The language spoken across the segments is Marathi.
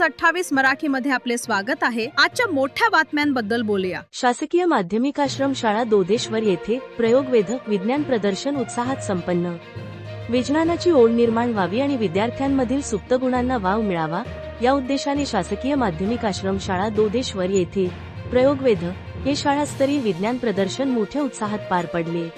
न्यूज अठ्ठावीस मराठी मध्ये आपले स्वागत आहे. आजच्या मोठ्या बातम्यांबद्दल बोलूया. शासकीय माध्यमिक आश्रम शाळा दोदेश्वर येथे प्रयोगवेधक विज्ञान प्रदर्शन उत्साहात संपन्न. विज्ञानाची ओढ निर्माण व्हावी आणि विद्यार्थ्यांमधील सुप्त गुणांना वाव मिळावा या उद्देशाने शासकीय माध्यमिक आश्रम शाळा दोदेश्वर येथे प्रयोगवेधक हे शाळास्तरीय विज्ञान प्रदर्शन मोठ्या उत्साहात पार पडले.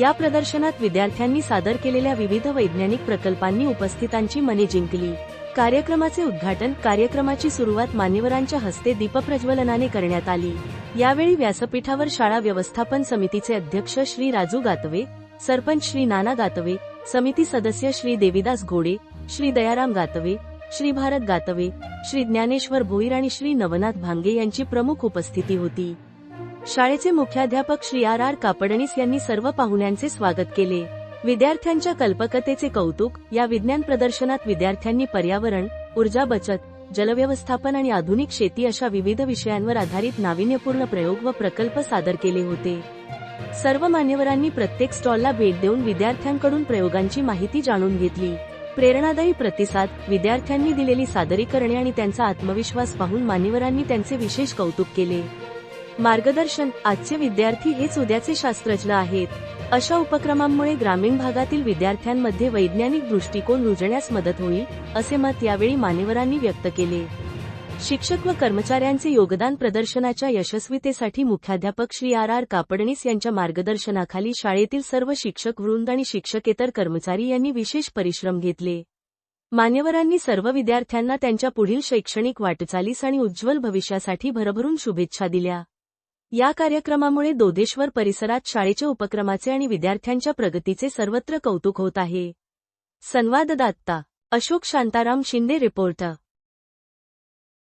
या प्रदर्शनात विद्यार्थ्यांनी सादर केलेल्या विविध वैज्ञानिक प्रकल्पांनी उपस्थितांची मने जिंकली. कार्यक्रमाचे उद्घाटन कार्यक्रमाची सुरुवात मान्यवरांच्या हस्ते दीपप्रज्वलनाने करण्यात आली. यावेळी व्यासपीठावर शाळा व्यवस्थापन समितीचे अध्यक्ष श्री राजू गातवे सरपंच श्री नाना गातवे समिती सदस्य श्री देविदास घोडे श्री दयाराम गातवे श्री भारत गातवे श्री ज्ञानेश्वर भोईर आणि श्री नवनाथ भांगे यांची प्रमुख उपस्थिती होती. शाळेचे मुख्याध्यापक श्री आर आर कापडणीस यांनी सर्व पाहुण्यांचे स्वागत केले. विद्यार्थ्यांच्या कल्पकतेचे कौतुक या विज्ञान प्रदर्शनात विद्यार्थ्यांनी पर्यावरण ऊर्जा बचत जलव्यवस्थापन आणि आधुनिक शेती अशा विविध विषयांवर आधारित नाविन्यपूर्ण प्रयोग व प्रकल्प सादर केले होते. सर्व मान्यवरांनी प्रत्येक स्टॉलला भेट देऊन विद्यार्थ्यांकडून प्रयोगांची माहिती जाणून घेतली. प्रेरणादायी प्रतिसाद विद्यार्थ्यांनी दिलेली सादरीकरणे आणि त्यांचा आत्मविश्वास पाहून मान्यवरांनी त्यांचे विशेष कौतुक केले. मार्गदर्शन आजचे विद्यार्थी हेच उद्याचे शास्त्रज्ञ आहेत. अशा उपक्रमांमुळे ग्रामीण भागातील विद्यार्थ्यांमध्ये वैज्ञानिक दृष्टिकोन रुजण्यास मदत होईल असे मत यावेळी मान्यवरांनी व्यक्त केले. शिक्षक व कर्मचाऱ्यांचे योगदान प्रदर्शनाच्या यशस्वीतेसाठी मुख्याध्यापक श्री आर आर कापडणीस यांच्या मार्गदर्शनाखाली शाळेतील सर्व शिक्षक वृंद आणि शिक्षकेतर कर्मचारी यांनी विशेष परिश्रम घेतले. मान्यवरांनी सर्व विद्यार्थ्यांना त्यांच्या पुढील शैक्षणिक वाटचालीस आणि उज्ज्वल भविष्यासाठी भरभरून शुभेच्छा दिल्या. या कार्यक्रमामुळे दोदेश्वर परिसरात शाळेच्या उपक्रमाचे आणि विद्यार्थ्यांच्या प्रगतीचे सर्वत्र कौतुक होत आहे. संवाददाता अशोक शांताराम शिंदे रिपोर्टर.